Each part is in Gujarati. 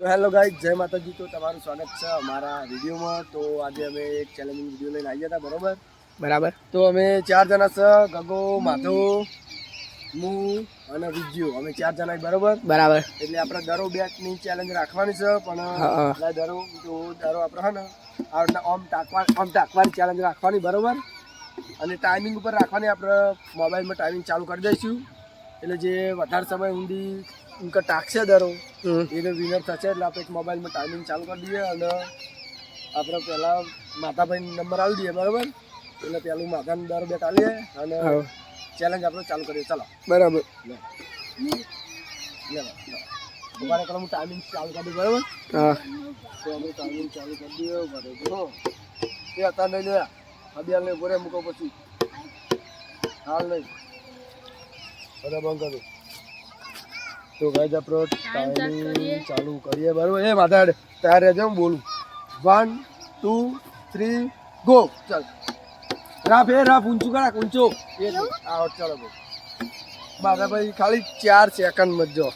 તો હેલો ગાઈઝ જય માતાજી. તો તમારું સ્વાગત છે અમારા વિડીયોમાં. તો આજે અમે એક ચેલેન્જિંગ વીડિયો લઈને આવ્યા હતા બરોબર? બરાબર. તો અમે ચાર જણા છે ગગો માધવ હું અને વિજ્યુ. અમે ચાર જણા બરોબર? બરાબર. એટલે આપણે દરો બેટની ચેલેન્જ રાખવાની છે પણ. દરો તો દરો આપણે હે ને આ રીતના આમ ટાંકવા આમ ટાંકવાની ચેલેન્જ રાખવાની બરોબર? અને ટાઈમિંગ ઉપર રાખવાની આપણે મોબાઈલમાં ટાઈમિંગ ચાલુ કરી દઈશું. એટલે જે વધારે સમય ઊંડી ઉનકા ટાંકશે દરો હમ. એ તો વિનર થશે એટલે આપણે એક મોબાઈલમાં ટાઈમિંગ ચાલુ કરી દઈએ અને આપણે પહેલાં માતાભાઈ નંબર આવી દઈએ બરાબર એટલે પહેલું માતાનો દર બેટ આલીએ અને. ચેલેન્જ આપણે ચાલુ કરીએ ચાલો બરાબર રહેલા હું ટાઈમિંગ ચાલુ કરી દઉં બરાબર હા તો આપણે ટાઈમિંગ ચાલુ કરી દઈએ બરાબર એ હતા નહીં લે અભિયાન લઈ બોરે મૂકો પછી હાલ નહીં બધા બંધ કરી. તો ગાઈઝ આપણો ટાઈમિંગ ચાલુ કરીએ બરાબર? એ માથા તૈયાર રહેજો હું બોલું. વન ટુ થ્રી ગો ચાલ. રાફ એ રાફ ઊંચું કરા ઊંચો. એ. આવો ચાલો ગો મારા ભાઈ ખાલી ચાર સેકન્ડ જો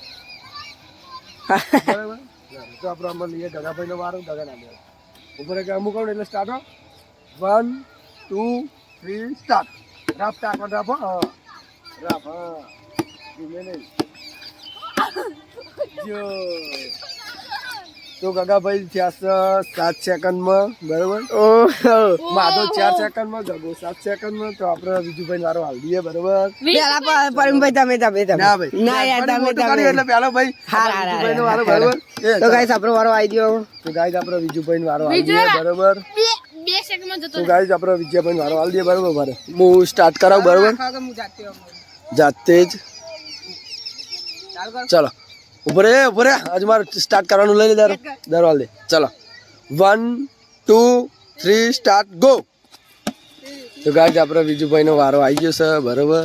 બરાબર? તો આપણે આમાં લઈએ. ગગાભાઈનો વારો ગગા ના લેવો ઉપર એક અમુક એટલે start one two three start rough ટાકો રાફ હા. રાફ હા. ધીમે નહીં. જો. તો ગગાભાઈ થયા સાત સેકન્ડમાં બરોબર? ઓહો માધો ચાર સેકન્ડમાં ગગો સાત સેકન્ડમાં તો આપણે બીજુભાઈ વારો હાલ દઈએ બરોબર? પેલા પરમભાઈ તમે તમે તમે. ના ભાઈ. ના યાર તમે તમે. એટલે પેલો ભાઈ. હા, હા, વારો બરાબર? તો ગાઈસ આપણો વારો આવી ગયો. તો ગાઈસ આપણો વિજુભાઈ વારો આવી દઈએ બરોબર? બે સેકન્ડમાં જતો તો આપણે વિજયભાઈ વારો હાલ દઈએ બરાબર મારે? હું સ્ટાર્ટ કરાવ બરોબર? જાતે જ. ચલો. ઉપર એ ઉપર એ આજ મારે સ્ટાર્ટ કરવાનું. લઈ લે દર દર હાલ દે ચલો. One two three start go તો ગાય આપણે વિજુભાઈનો વારો આવી ગયો છે બરાબર?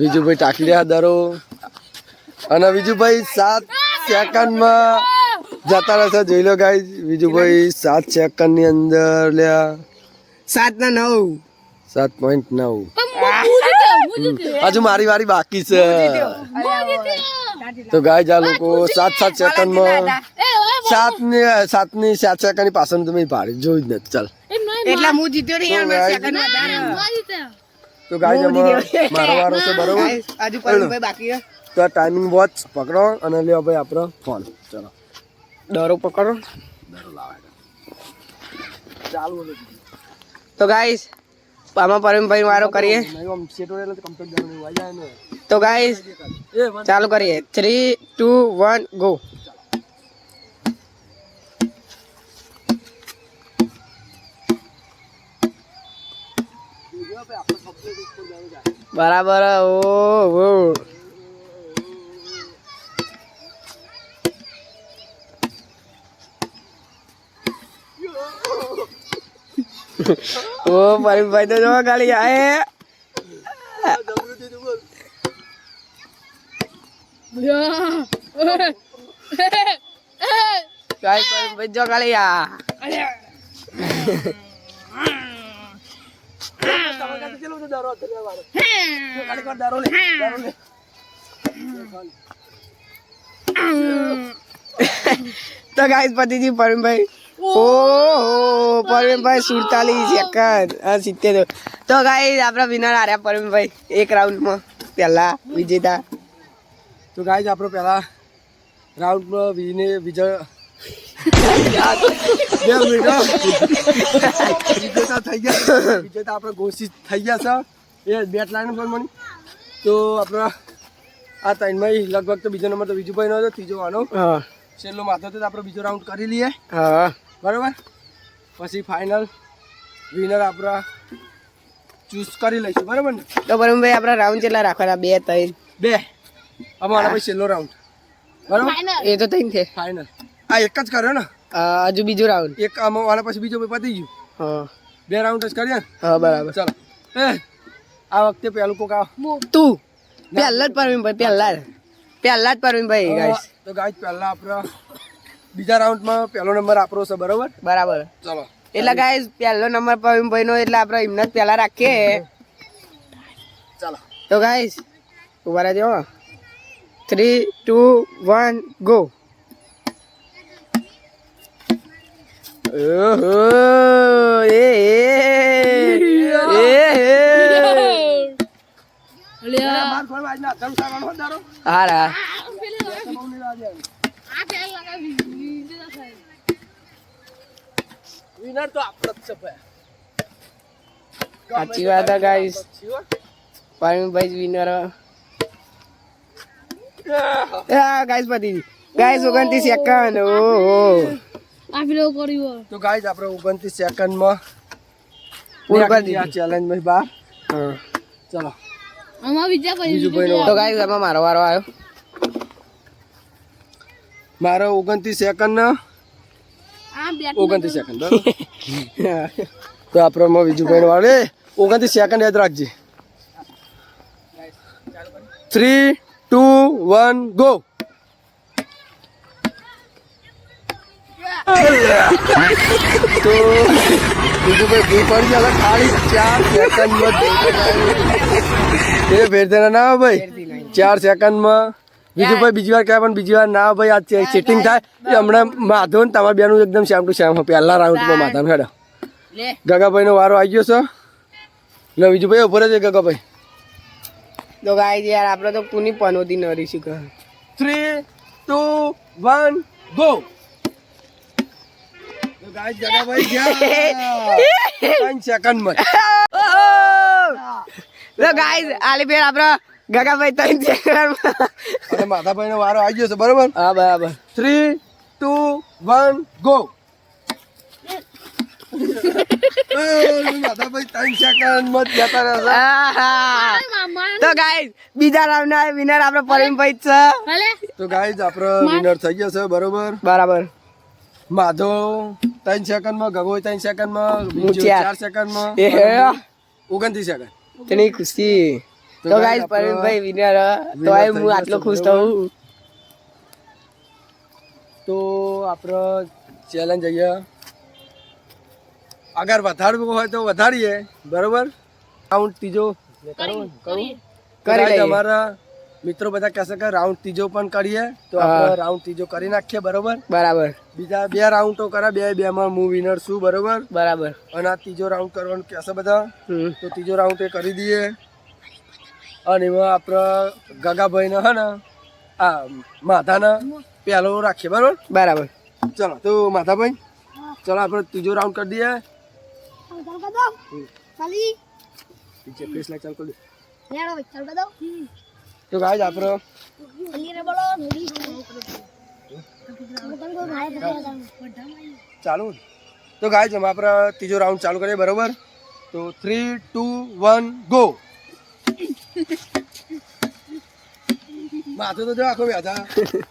વિજુભાઈ ટાકી રહ્યા દરો. અને વિજુભાઈ સાત સેકન્ડમાં જતા રહેશે. જોઈ લો ગાય વિજુભાઈ સાત સેકન્ડની અંદર લ્યા. સાત ના નવ. સાત પોઈન્ટ નવ. હજુ મારી વારી બાકી છે. તો ગાય જા લોકો સાત સાત સેકન્ડમાં સાતની સાતની સાત સેકન્ડની પાછળ તમે ભાડી જોઈ જ નથી. ચાલ. એટલા હું જીત્યો નહીં તો તો ગાય મારો વારો છે બરોબર. હજુ પરમભાઈ બાકી છે? તો ટાઈમિંગ વોચ પકડો અને લ્યો ભાઈ આપણો ફોન ચલો. દરો પકડો. ચાલુ. તો ગાઈસ આમાં પરમભાઈ વારો કરીએ. તો ગાઈસ ચાલુ કરીએ. થ્રી ટુ વન ગો બરાબર ઓ ઓ. ઓ પરીભાઈ તો જો ગાડી આયે ગાય. પરીભાઈ જો ગાડી આ કેટલો બધો ડરો હતો લે વારો ખાલી કર ડરો લે ડરો લે તો ગાઈસ, પતિજી, પરમભાઈ. ઓ પરમભાઈ સુડતાલીસ એકાદ સિત્તેર. તો ગાઈસ આપણા વિનર હાર્યા પરમભાઈ એક રાઉન્ડમાં. પહેલા વિજેતા. તો ગાઈઝ આપણો પહેલા રાઉન્ડમાં વિજય. વિજેતા થઈ ગયા વિજેતા આપણે ઘોષિત થઈ ગયા છે. એ બેટ લાઈન પર મળી. તો આપણા આ ત્રણમાં લગભગ તો બીજો નંબર તો વિજુભાઈ નો હતો ત્રીજો આનો. હા. છેલ્લો માથો તો આપણે બીજો રાઉન્ડ કરી લઈએ. હા. બરાબર? પછી ફાઇનલ વિનર આપણા ચૂઝ કરી લઈશું બરાબર ને? તો પરમભાઈ આપણા રાઉન્ડ કેટલા રાખવાના? બે ત્રણ. બે. અમારા પછી છેલ્લો રાઉન્ડ બરાબર? એ તો ત્રણ છે. ફાઇનલ આ એક જ કર્યો ને? હજુ બીજો રાઉન્ડ એક અમારા વાળા પછી બીજો ભાઈ પતી ગયું? હા. બે રાઉન્ડ જ કરીએ હા બરાબર. ચાલો. એ આ વખતે પેલું કોક આવ. તું. પહેલા જ પરવીનભાઈ પહેલા જ. પહેલા જ પરવીનભાઈ ગાઈસ તો ગાઈસ પહેલા આપણે બીજા રાઉન્ડમાં પહેલો નંબર આપણો છે બરોબર? બરાબર. ચાલો. એટલે ગાઈઝ પહેલો નંબર પરવીનભાઈ નો એટલે આપણે એમને જ પહેલા રાખીએ. ચાલો. તો ગાઈસ ઊભા રહેજો થ્રી ટુ વન ગો ઓહો એ એ હો દારો હારા વિનર તો આપણો જ છે ભાઈ. સાચી વાત હે ગાઈસ પરવીનભાઈ વિનર ગાઈસ પતી. ગાઈસ ઓગણત્રીસ સેકન્ડ ઓહો તો ગાઈસ આપણે ઓગણત્રીસ સેકન્ડમાં પૂરું કરી દીધું. ચેલેન્જમાં. બા હા. ચલો. આમાં બીજા કોઈ બીજું તો ગાઈસ એમાં મારો વારો આવ્યો. મારો ઓગણત્રીસ સેકન્ડ ઓગણત્રીસ સેકન્ડ તો આપણે બીજું ભાઈ વાળે ઓગણત્રીસ સેકન્ડ યાદ રાખજે. થ્રી ટુ વન ગો તો બીજું ભાઈ ભૂલ પડી ગયા ખાલી ચાર સેકન્ડમાં એ ભેર ના ભાઈ. ચાર સેકન્ડમાં બીજું ભાઈ બીજી વાર કહેવાય પણ બીજી વાર ના ભાઈ આ ચેટિંગ થાય. એ હમણાં માધો ને તમારા બેનું એકદમ શ્યામ ટુ શ્યામ પહેલા રાઉન્ડમાં માધવ હેડો. ગગાભાઈનો ગગાભાઈ નો વારો આવી ગયો છે. એટલે બીજું ભાઈ ઊભો રહેજો ગગાભાઈ. તો ગાઈસ યાર આપણે તો કુની પનોતી નરી શું કહે થ્રી ટુ વન ગો તો ગગાભાઈ ગયા. ત્રણ સેકન્ડમાં તો આલી ફેર આપણે ગગાભાઈ ત્રણ અને માધાભાઈ નો વારો આવી ગયો છે બરોબર? હા બરાબર. Three two one go. તો ગાઈસ બીજા રાઉન્ડ ના વિનર આપણે પરવીનભાઈ જ છે. તો ગાઈઝ આપણો વિનર થઈ ગયો છે બરોબર? બરાબર. માધો ત્રણ સેકન્ડમાં ગગોઈ ત્રણ સેકન્ડમાં ચાર. સેકન્ડમાં ઓગણત્રીસ સેકન્ડ. તેની ખુશી. તો તો ગાઈસ પરવીનભાઈ વિનર તો winner હું આટલો ખુશ? થઉં. તો આપણો ચેલેન્જ અહીંયા. અગર વધારવું હોય તો વધારીએ બરોબર? રાઉન્ડ ત્રીજો. કરું? કરું કરી લઈએ. અમારા મિત્રો બધા કહેશે કે રાઉન્ડ ત્રીજો પણ કરીએ. તો આપણે રાઉન્ડ ત્રીજો કરી નાખીએ બરોબર? બરાબર. બીજા બે રાઉન્ડો કરા બે બે માં હું વિનર છું બરોબર? બરાબર. અને આ ત્રીજો રાઉન્ડ કરવાનું કહેશે બધા? તો ત્રીજો રાઉન્ડ એ કરી દઈએ. અને એમાં આપણે ગગાભાઈને હે ને આ માધાને પહેલો રાખીએ બરાબર? બરાબર. ચલો તો માધાભાઈ ચલો આપણે ત્રીજો રાઉન્ડ કરી દઈએ. પીછે ફેસ લાઈટ ચાલુ કરી દે. તો ગાય આપણે ચાલુ. તો ગાય અમે આપણે ત્રીજો રાઉન્ડ ચાલુ કરીએ બરોબર? તો થ્રી ટુ વન ગો માથું તો જો આખો બેઠા.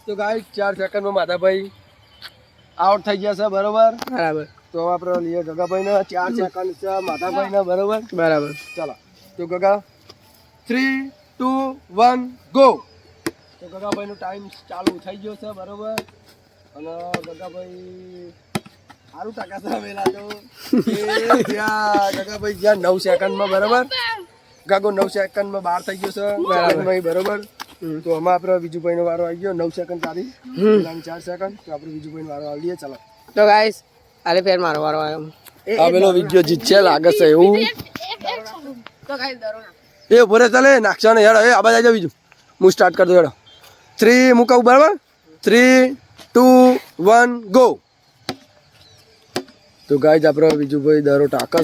તો ગાઈઝ ચાર સેકન્ડમાં માધાભાઈ આઉટ થઈ ગયા છે બરોબર? બરાબર. તો આપણે લઈએ ગગાભાઈને. ચાર સેકન્ડ છે માધાભાઈને બરોબર? બરાબર. ચાલો. તો Gaga three two one go તો ગગાભાઈનો ટાઈમ ચાલુ થઈ ગયો છે બરોબર? અને ગગાભાઈ સારું ટકા છે વેલા તો. ગગાભાઈ જ્યાં નવ સેકન્ડમાં બરોબર? ગાગો નવ સેકન્ડમાં બહાર થઈ ગયો છે. બરોબર. તો આમાં આપણે વિજુભાઈ નો વારો આવી ગયો. નવ સેકન્ડ તારી. ચાર સેકન્ડ. તો આપણે બીજું ભાઈનો વારો આવી ચાલો. તો ગાઈસ અરે ફેર મારો વારો આવ્યો. આ પેલો વીડિયો જીતશે લાગે છે એવું. તો ગાઈસ દરો એ ઊભો ચાલે. નાખશો ને હેડો એ આ બાજુ આવી બીજું. હું સ્ટાર્ટ કરી દઉં હેડો. થ્રી મૂકાવું બરાબર? થ્રી ટુ વન ગો તો ગાય આપણો બીજું ભાઈ દરો ટાંકા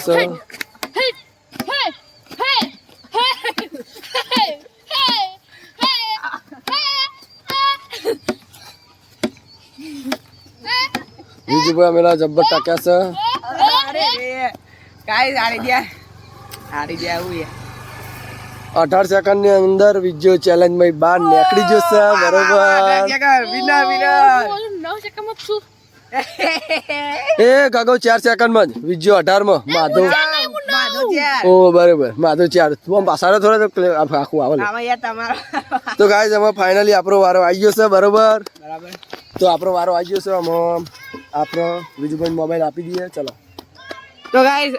બીજું ભાઈ અમે જબ્બર ટાંક્યા છે. ગાઈસ હારી ગયા. હારી ગયા આવું અઢાર સેકન્ડની અંદર બીજો ચેલેન્જમાં બહાર નીકળી જશે બરોબર. Winner winner. નવ સેકન્ડ છું. એ કાકો ચાર સેકન્ડમાં જ. વીડિયો અઢારમાં માધવ. માધો ઓ બરોબર. માધવ ચાર. તું આમ પાછળ થોડા તો આખું આવે તો ગાય અમે ફાઇનલી આપણો વારો આવી ગયો છે બરોબર? બરાબર. તો આપણો વારો આવી ગયો છે આમાં આપણો બીજું ભાઈ મોબાઈલ આપી દઈએ ચલો. તો ગાઈસ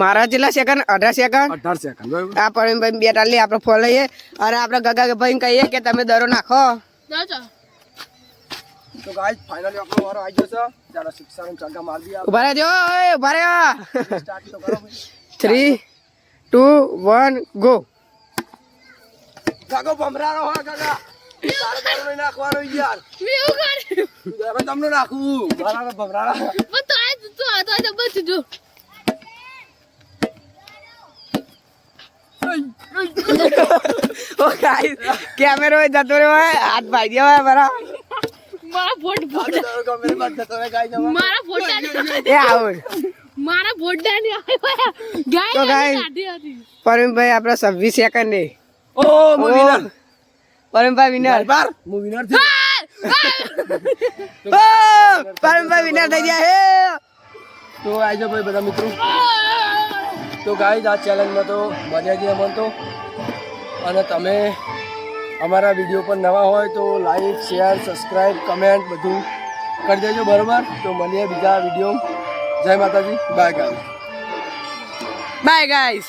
મારા જેટલા સેકન્ડ અઢાર સેકન્ડ અઢાર સેકન્ડ આ પરવીનભાઈ બે ટાલી આપણે ફોન લઈએ. અને આપણે ગગા ભાઈ કહીએ કે તમે દરો નાખો. તો ગાઈસ ફાઇનલી આપણો વારો આવી ગયો છે. ચાલો શિક્ષાનું ચાકા મારી દઈએ. ઊભા રહેજો ઓય ઊભા રહ્યા. સ્ટાર્ટ તો કરો. થ્રી ટુ વન ગો કાકો ભમરાનો હા કાકા તારે તારું યાર. મેં કર્યું. તમને નાખવું મારા ભમરાના પણ તો તું આ તો તો જો ઓ ગાઈસ કેમેરો જતો રહ્યો હોય હાથ ભાઈ ગયો બરાબર. બરા મારા ફોટ ફોટ મારા ફોટા એ આવો. મારા ફોટા ની આવ્યા તો guys- કાઢી હતી. પરમભાઈ આપણા છવ્વીસ સેકન્ડ ને ઓ મુ વિનર પરમભાઈ વિનર. પર હું વિનરથી પરમભાઈ વિનર થઈ ગયા હે. તો આવી જાઓ ભાઈ બધા મિત્રો. તો ગાઈઝ આ ચેલેન્જમાં તો મજા જ તો. અને તમે અમારા વીડિયો પર નવા હોય તો લાઈક શેર સબસ્ક્રાઈબ કમેન્ટ બધું કરી દેજો બરોબર. તો મળીએ બીજા વીડિયો. જય માતાજી. By guys bye guys